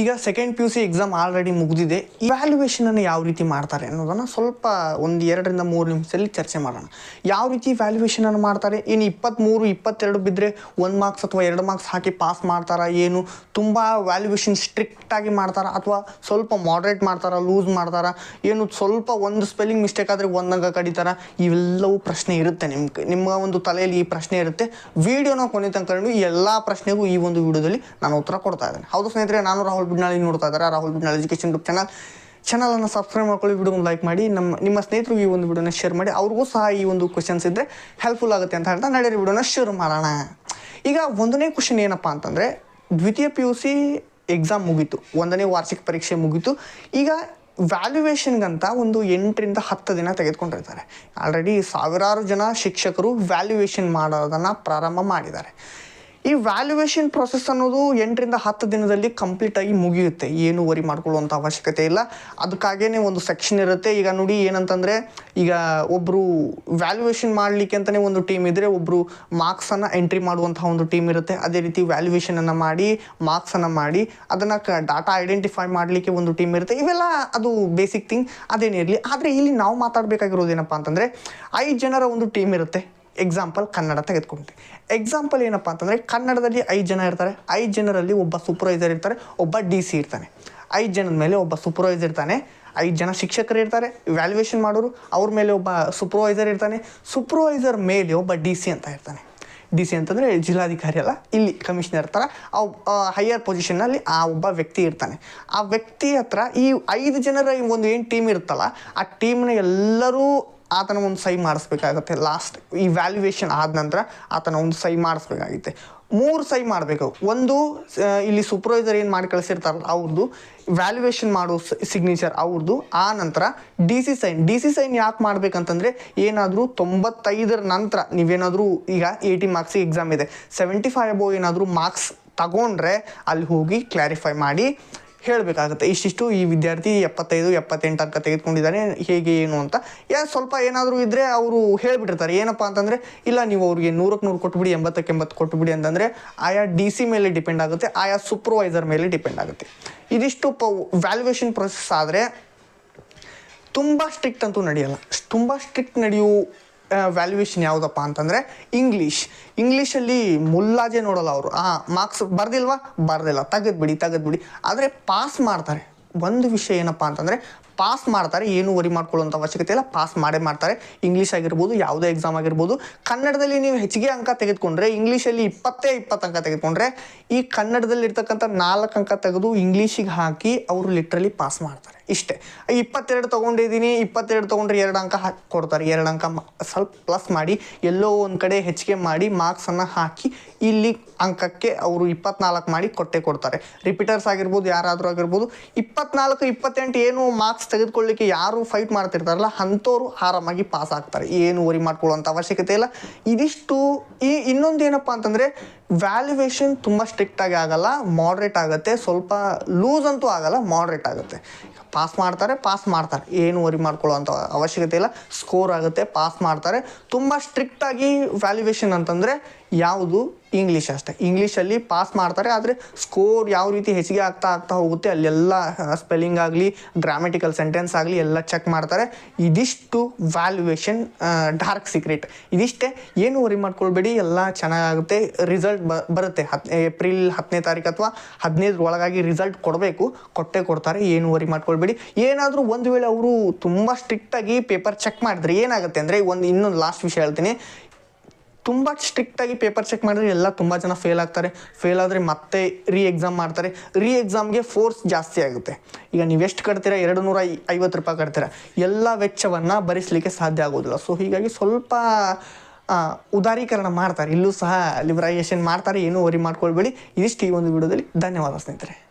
ಈಗ second P U C exam already ಮುಗಿದಿದೆ ಇವ್ಯಾಲ್ಯೂಯೇಷನನ್ನು ಯಾವ ರೀತಿ ಮಾಡ್ತಾರೆ ಅನ್ನೋದನ್ನು ಸ್ವಲ್ಪ ಒಂದು ಎರಡರಿಂದ ಮೂರು ನಿಮಿಷದಲ್ಲಿ ಚರ್ಚೆ ಮಾಡೋಣ. ಯಾವ ರೀತಿ ವ್ಯಾಲ್ಯೂಯೇಷನನ್ನು ಮಾಡ್ತಾರೆ? ಏನು ಇಪ್ಪತ್ತ್ಮೂರು ಇಪ್ಪತ್ತೆರಡು ಬಿದ್ದರೆ ಒಂದು ಮಾರ್ಕ್ಸ್ ಅಥವಾ ಎರಡು ಮಾರ್ಕ್ಸ್ ಹಾಕಿ ಪಾಸ್ ಮಾಡ್ತಾರಾ ಏನು? ತುಂಬ ವ್ಯಾಲ್ಯೂಯೇಷನ್ ಸ್ಟ್ರಿಕ್ಟಾಗಿ ಮಾಡ್ತಾರಾ ಅಥವಾ ಸ್ವಲ್ಪ ಮಾಡ್ರೇಟ್ ಮಾಡ್ತಾರಾ ಲೂಸ್ ಮಾಡ್ತಾರಾ? ಏನು ಸ್ವಲ್ಪ ಒಂದು ಸ್ಪೆಲ್ಲಿಂಗ್ ಮಿಸ್ಟೇಕ್ ಆದರೆ ಒಂದಂಗೆ ಕಡಿತಾರ? ಇವೆಲ್ಲವೂ ಪ್ರಶ್ನೆ ಇರುತ್ತೆ ನಿಮ್ಗೆ ನಿಮ್ಮ ಒಂದು ತಲೆಯಲ್ಲಿ ಈ ಪ್ರಶ್ನೆ ಇರುತ್ತೆ. ವಿಡಿಯೋನ ಕೊನೆ ತನಕ ಎಲ್ಲ ಪ್ರಶ್ನೆಗೂ ಈ ಒಂದು ವಿಡಿಯೋದಲ್ಲಿ ನಾನು ಉತ್ತರ ಕೊಡ್ತಾ ಇದ್ದೇನೆ. ಹೌದು ಸ್ನೇಹಿತರೆ, ನಾನು ರಾಹುಲ್ ಬಿಡ್ನಾಳಿ ನೋಡ್ತಾ ಇದ್ದಾರೆ. Rahul Bidnal education group channel ಚಾನಲನ್ನು ಸಬ್ಸ್ಕ್ರೈಬ್ ಮಾಡ್ಕೊಳ್ಳಿ ವಿಡಿಯೋ ಲೈಕ್ ಮಾಡಿ. ನಮ್ಮ ನಿಮ್ಮ ಸ್ನೇಹಿತರಿಗೆ ಈ ಒಂದು ವಿಡಿಯೋನ ಶೇರ್ ಮಾಡಿ. ಅವ್ರಿಗೂ ಸಹ ಈ ಒಂದು ಕ್ವಶನ್ಸ್ ಇದ್ದರೆ ಹೆಲ್ಪ್ಫುಲ್ ಆಗುತ್ತೆ ಅಂತ ಹೇಳ್ತಾ ನಡೆಯೋ ವಿಡಿಯೋನ ಶೇರ್ ಮಾಡೋಣ. ಈಗ ಒಂದನೇ ಕ್ವಶನ್ ಏನಪ್ಪ ಅಂತಂದರೆ, ದ್ವಿತೀಯ ಪಿ ಯು ಸಿ ಎಕ್ಸಾಮ್ ಮುಗೀತು. ಒಂದನೇ ವಾರ್ಷಿಕ ಪರೀಕ್ಷೆ ಮುಗೀತು. ಈಗ ವ್ಯಾಲ್ಯುವೇಷನ್ಗಂತ ಒಂದು ಎಂಟರಿಂದ ಹತ್ತು ದಿನ ತೆಗೆದುಕೊಂಡಿರ್ತಾರೆ. ಆಲ್ರೆಡಿ ಸಾವಿರಾರು ಜನ ಶಿಕ್ಷಕರು ವ್ಯಾಲ್ಯುವೇಷನ್ ಮಾಡೋದನ್ನು ಪ್ರಾರಂಭ ಮಾಡಿದ್ದಾರೆ. ಈ ವ್ಯಾಲ್ಯೂಯೇಷನ್ ಪ್ರೊಸೆಸ್ ಅನ್ನೋದು ಎಂಟರಿಂದ ಹತ್ತು ದಿನದಲ್ಲಿ ಕಂಪ್ಲೀಟಾಗಿ ಮುಗಿಯುತ್ತೆ. ಏನು ವರಿ ಮಾಡ್ಕೊಳ್ಳುವಂಥ ಅವಶ್ಯಕತೆ ಇಲ್ಲ. ಅದಕ್ಕಾಗೇ ಒಂದು ಸೆಕ್ಷನ್ ಇರುತ್ತೆ. ಈಗ ನೋಡಿ ಏನಂತಂದರೆ, ಈಗ ಒಬ್ಬರು ವ್ಯಾಲ್ಯೂಯೇಷನ್ ಮಾಡಲಿಕ್ಕೆ ಅಂತಲೇ ಒಂದು ಟೀಮ್ ಇದ್ದರೆ ಒಬ್ಬರು ಮಾರ್ಕ್ಸನ್ನು ಎಂಟ್ರಿ ಮಾಡುವಂತಹ ಒಂದು ಟೀಮ್ ಇರುತ್ತೆ. ಅದೇ ರೀತಿ ವ್ಯಾಲ್ಯೂಯೇಷನನ್ನು ಮಾಡಿ ಮಾರ್ಕ್ಸನ್ನು ಮಾಡಿ, ಅದನ್ನು ಕ ಡಾಟಾ ಐಡೆಂಟಿಫೈ ಮಾಡಲಿಕ್ಕೆ ಒಂದು ಟೀಮ್ ಇರುತ್ತೆ. ಇವೆಲ್ಲ ಅದು ಬೇಸಿಕ್ ಥಿಂಗ್ ಅದೇನಿರಲಿ ಆದರೆ ಇಲ್ಲಿ ನಾವು ಮಾತಾಡಬೇಕಾಗಿರೋದೇನಪ್ಪ ಅಂತಂದರೆ, ಐದು ಜನರ ಒಂದು ಟೀಮ್ ಇರುತ್ತೆ. ಎಕ್ಸಾಂಪಲ್ ಕನ್ನಡ ತೆಗೆದುಕೊಂಡೆ ಎಕ್ಸಾಂಪಲ್ ಏನಪ್ಪ ಅಂತಂದರೆ ಕನ್ನಡದಲ್ಲಿ ಐದು ಜನ ಇರ್ತಾರೆ. ಐದು ಜನರಲ್ಲಿ ಒಬ್ಬ ಸೂಪರ್ವೈಸರ್ ಇರ್ತಾರೆ, ಒಬ್ಬ ಡಿ ಸಿ ಇರ್ತಾನೆ. ಐದು ಜನದ ಮೇಲೆ ಒಬ್ಬ ಸೂಪರ್ವೈಸರ್ ಇರ್ತಾನೆ. ಐದು ಜನ ಶಿಕ್ಷಕರು ಇರ್ತಾರೆ ವ್ಯಾಲ್ಯೂಯೇಷನ್ ಮಾಡೋರು. ಅವ್ರ ಮೇಲೆ ಒಬ್ಬ ಸೂಪರ್ವೈಸರ್ ಇರ್ತಾನೆ. ಸೂಪರ್ವೈಸರ್ ಮೇಲೆ ಒಬ್ಬ ಡಿ ಸಿ ಅಂತ ಇರ್ತಾನೆ. ಡಿ ಸಿ ಅಂತಂದರೆ ಜಿಲ್ಲಾಧಿಕಾರಿ ಅಲ್ಲ, ಇಲ್ಲಿ ಕಮಿಷನರ್ ಥರ ಹೈಯರ್ ಪೊಸಿಷನ್ನಲ್ಲಿ ಆ ಒಬ್ಬ ವ್ಯಕ್ತಿ ಇರ್ತಾನೆ. ಆ ವ್ಯಕ್ತಿ ಹತ್ರ ಈ ಐದು ಜನರ ಒಂದು ಏನು ಟೀಮ್ ಇರುತ್ತಲ್ಲ, ಆ ಟೀಮ್ನ ಎಲ್ಲರೂ ಆತನ ಒಂದು ಸೈ ಮಾಡಿಸ್ಬೇಕಾಗತ್ತೆ. ಲಾಸ್ಟ್ ಈ ವ್ಯಾಲ್ಯೂಯೇಷನ್ ಆದ ನಂತರ ಆತನ ಒಂದು ಸೈ ಮಾಡಿಸ್ಬೇಕಾಗುತ್ತೆ. ಮೂರು ಸೈ ಮಾಡಬೇಕು. ಒಂದು ಇಲ್ಲಿ ಸೂಪರ್ವೈಸರ್ ಏನು ಮಾಡಿ ಕಳಿಸಿರ್ತಾರಲ್ಲ ಅವ್ರದ್ದು ವ್ಯಾಲ್ಯೂಯೇಷನ್ ಮಾಡೋ ಸಿಗ್ನೇಚರ್ ಅವ್ರದ್ದು ಆ ನಂತರ D C sign D C sign ಯಾಕೆ ಮಾಡ್ಬೇಕಂತಂದರೆ ಏನಾದರೂ ತೊಂಬತ್ತೈದರ ನಂತರ ನೀವೇನಾದರೂ ಈಗ ಏಯ್ಟಿ ಮಾರ್ಕ್ಸಿಗೆ ಎಕ್ಸಾಮ್ ಇದೆ. ಸೆವೆಂಟಿ ಫೈವ್ ಅಬೋ ಏನಾದರೂ ಮಾರ್ಕ್ಸ್ ತಗೊಂಡ್ರೆ ಅಲ್ಲಿ ಹೋಗಿ ಕ್ಲಾರಿಫೈ ಮಾಡಿ ಹೇಳಬೇಕಾಗುತ್ತೆ. ಇಷ್ಟಿಷ್ಟು ಈ ವಿದ್ಯಾರ್ಥಿ ಎಪ್ಪತ್ತೈದು, ಎಪ್ಪತ್ತೆಂಟು ಅಂಕ ತೆಗೆದುಕೊಂಡಿದ್ದಾನೆ. ಹೇಗೆ, ಏನು ಅಂತ. ಯಾ, ಸ್ವಲ್ಪ ಏನಾದರೂ ಇದ್ದರೆ ಅವರು ಹೇಳಿಬಿಟ್ಟಿರ್ತಾರೆ. ಏನಪ್ಪ ಅಂತಂದರೆ, ಇಲ್ಲ, ನೀವು ಅವ್ರಿಗೆ ನೂರಕ್ಕೆ ನೂರು ಕೊಟ್ಬಿಡಿ, ಎಂಬತ್ತಕ್ಕೆ ಎಂಬತ್ತು ಕೊಟ್ಬಿಡಿ ಅಂತಂದರೆ, ಆಯಾ ಡಿ ಸಿ ಮೇಲೆ ಡಿಪೆಂಡ್ ಆಗುತ್ತೆ. ಆಯಾ ಸೂಪರ್ವೈಸರ್ ಮೇಲೆ ಡಿಪೆಂಡ್ ಆಗುತ್ತೆ. ಇದಿಷ್ಟು ಪ ವ್ಯಾಲ್ಯೂಯೇಷನ್ ಪ್ರೊಸೆಸ್ ಆದರೆ, ತುಂಬ ಸ್ಟ್ರಿಕ್ಟ್ ಅಂತೂ ನಡೆಯಲ್ಲ. ತುಂಬ ಸ್ಟ್ರಿಕ್ಟ್ ನಡೆಯೋ ವ್ಯಾಲ್ಯೂಯೇಷನ್ ಯಾವುದಪ್ಪ ಅಂತಂದರೆ ಇಂಗ್ಲೀಷ್ ಇಂಗ್ಲೀಷಲ್ಲಿ ಮುಲ್ಲಾಜೆ ನೋಡಲ್ಲ ಅವರು. ಆ ಮಾರ್ಕ್ಸ್ ಬರ್ದಿಲ್ವಾ? ಬರ್ದಿಲ್ಲ. ತೆಗೆದ್ಬಿಡಿ ತೆಗೆದ್ಬಿಡಿ. ಆದರೆ ಪಾಸ್ ಮಾಡ್ತಾರೆ. ಒಂದು ವಿಷಯ ಏನಪ್ಪ ಅಂತಂದರೆ ಪಾಸ್ ಮಾಡ್ತಾರೆ, ಏನು ವರಿ ಮಾಡ್ಕೊಳ್ಳುವಂಥ ಅವಶ್ಯಕತೆ ಇಲ್ಲ, ಪಾಸ್ ಮಾಡೇ ಮಾಡ್ತಾರೆ. ಇಂಗ್ಲೀಷ್ ಆಗಿರ್ಬೋದು, ಯಾವುದೇ ಎಕ್ಸಾಮ್ ಆಗಿರ್ಬೋದು. ಕನ್ನಡದಲ್ಲಿ ನೀವು ಹೆಚ್ಚಿಗೆ ಅಂಕ ತೆಗೆದುಕೊಂಡ್ರೆ ಇಂಗ್ಲೀಷಲ್ಲಿ ಇಪ್ಪತ್ತೇ ಇಪ್ಪತ್ತು ಅಂಕ ತೆಗೆದುಕೊಂಡ್ರೆ, ಈ ಕನ್ನಡದಲ್ಲಿರ್ತಕ್ಕಂಥ ನಾಲ್ಕು ಅಂಕ ತೆಗೆದು ಇಂಗ್ಲೀಷಿಗೆ ಹಾಕಿ ಅವರು ಲಿಟ್ರಲಿ ಪಾಸ್ ಮಾಡ್ತಾರೆ. ಇಷ್ಟೇ. ಇಪ್ಪತ್ತೆರಡು ತೊಗೊಂಡಿದ್ದೀನಿ, ಇಪ್ಪತ್ತೆರಡು ತೊಗೊಂಡ್ರೆ ಎರಡು ಅಂಕ ಹಾಕಿ ಕೊಡ್ತಾರೆ. ಎರಡು ಅಂಕ ಸ್ವಲ್ಪ ಪ್ಲಸ್ ಮಾಡಿ, ಎಲ್ಲೋ ಒಂದು ಕಡೆ ಹೆಚ್ಚಿಗೆ ಮಾಡಿ ಮಾರ್ಕ್ಸನ್ನು ಹಾಕಿ, ಇಲ್ಲಿ ಅಂಕಕ್ಕೆ ಅವರು ಇಪ್ಪತ್ನಾಲ್ಕು ಮಾಡಿ ಕೊಟ್ಟೆ ಕೊಡ್ತಾರೆ. ರಿಪೀಟರ್ಸ್ ಆಗಿರ್ಬೋದು, ಯಾರಾದರೂ ಆಗಿರ್ಬೋದು, ಇಪ್ಪತ್ನಾಲ್ಕು, ಇಪ್ಪತ್ತೆಂಟು ಏನು ಮಾರ್ಕ್ಸ್ ತೆಗೆದುಕೊಳ್ಳಿಕ್ಕೆ ಯಾರು ಫೈಟ್ ಮಾಡ್ತಿರ್ತಾರಲ್ಲ ಅಂಥವ್ರು ಆರಾಮಾಗಿ ಪಾಸ್ ಆಗ್ತಾರೆ. ಏನು ವರಿ ಮಾಡ್ಕೊಳ್ಳುವಂಥ ಅವಶ್ಯಕತೆ ಇಲ್ಲ. ಇದಿಷ್ಟು ಈ ಇನ್ನೊಂದು ಏನಪ್ಪ ಅಂತಂದರೆ ವ್ಯಾಲ್ಯುವೇಷನ್ ತುಂಬ ಸ್ಟ್ರಿಕ್ಟಾಗಿ ಆಗಲ್ಲ ಮಾಡ್ರೇಟ್ ಆಗುತ್ತೆ. ಸ್ವಲ್ಪ ಲೂಸ್ ಅಂತೂ ಆಗಲ್ಲ ಮಾಡ್ರೇಟ್ ಆಗುತ್ತೆ. ಪಾಸ್ ಮಾಡ್ತಾರೆ ಪಾಸ್ ಮಾಡ್ತಾರೆ. ಏನು ವರಿ ಮಾಡ್ಕೊಳ್ಳುವಂಥ ಅವಶ್ಯಕತೆ ಇಲ್ಲ. ಸ್ಕೋರ್ ಆಗುತ್ತೆ ಪಾಸ್ ಮಾಡ್ತಾರೆ. ತುಂಬ ಸ್ಟ್ರಿಕ್ಟಾಗಿ ವ್ಯಾಲ್ಯುವೇಷನ್ ಅಂತಂದರೆ ಯಾವುದು? ಇಂಗ್ಲೀಷ್ ಅಷ್ಟೇ. ಇಂಗ್ಲೀಷಲ್ಲಿ ಪಾಸ್ ಮಾಡ್ತಾರೆ, ಆದರೆ ಸ್ಕೋರ್ ಯಾವ ರೀತಿ ಹೆಚ್ಚಿಗೆ ಆಗ್ತಾ ಆಗ್ತಾ ಹೋಗುತ್ತೆ, ಅಲ್ಲೆಲ್ಲ ಸ್ಪೆಲ್ಲಿಂಗ್ ಆಗಲಿ ಗ್ರಾಮೆಟಿಕಲ್ ಸೆಂಟೆನ್ಸ್ ಆಗಲಿ ಎಲ್ಲ ಚೆಕ್ ಮಾಡ್ತಾರೆ. ಇದಿಷ್ಟು ವ್ಯಾಲ್ಯೂಯೇಷನ್ ಡಾರ್ಕ್ ಸೀಕ್ರೆಟ್ ಇದಿಷ್ಟೇ, ಏನು ವರಿ ಮಾಡ್ಕೊಳ್ಬೇಡಿ, ಎಲ್ಲ ಚೆನ್ನಾಗಾಗುತ್ತೆ ರಿಸಲ್ಟ್ ಬ, ಬರುತ್ತೆ. ಹತ್ ಏಪ್ರಿಲ್ ಹತ್ತನೇ ತಾರೀಕು ಅಥವಾ ಹದಿನೈದರ ಒಳಗಾಗಿ ರಿಸಲ್ಟ್ ಕೊಡಬೇಕು, ಕೊಟ್ಟೆ ಕೊಡ್ತಾರೆ, ಏನು ವರಿ ಮಾಡ್ಕೊಳ್ಬೇಡಿ. ಏನಾದರೂ ಒಂದು ವೇಳೆ ಅವರು ತುಂಬ ಸ್ಟ್ರಿಕ್ಟಾಗಿ ಪೇಪರ್ ಚೆಕ್ ಮಾಡಿದ್ರೆ ಏನಾಗುತ್ತೆ ಅಂದರೆ, ಒಂದು ಇನ್ನೊಂದು ಲಾಸ್ಟ್ ವಿಷಯ ಹೇಳ್ತೀನಿ. ತುಂಬ ಸ್ಟ್ರಿಕ್ಟಾಗಿ ಪೇಪರ್ ಚೆಕ್ ಮಾಡಿದ್ರೆ ಎಲ್ಲ ತುಂಬ ಜನ ಫೇಲ್ ಆಗ್ತಾರೆ. ಫೇಲ್ ಆದರೆ ಮತ್ತೆ ರೀ ಎಕ್ಸಾಮ್ ಮಾಡ್ತಾರೆ. ರೀ ಎಕ್ಸಾಮ್ಗೆ ಫೋರ್ಸ್ ಜಾಸ್ತಿ ಆಗುತ್ತೆ. ಈಗ ನೀವು ಎಷ್ಟು ಕಟ್ತೀರಾ? ಎರಡು ನೂರ ಐವತ್ತು ರೂಪಾಯಿ ಕಟ್ತೀರಾ? ಎಲ್ಲ ವೆಚ್ಚವನ್ನು ಭರಿಸಲಿಕ್ಕೆ ಸಾಧ್ಯ ಆಗೋದಿಲ್ಲ ಸೊ ಹೀಗಾಗಿ ಸ್ವಲ್ಪ ಉದಾರೀಕರಣ ಮಾಡ್ತಾರೆ. ಇಲ್ಲೂ ಸಹ ಲಿಬರೈಸೇಷನ್ ಮಾಡ್ತಾರೆ. ಏನೂ ವರಿ ಮಾಡ್ಕೊಳ್ಬೇಡಿ. ಇದಿಷ್ಟು ಈ ಒಂದು ವಿಡಿಯೋದಲ್ಲಿ. ಧನ್ಯವಾದ ಸ್ನೇಹಿತರೆ.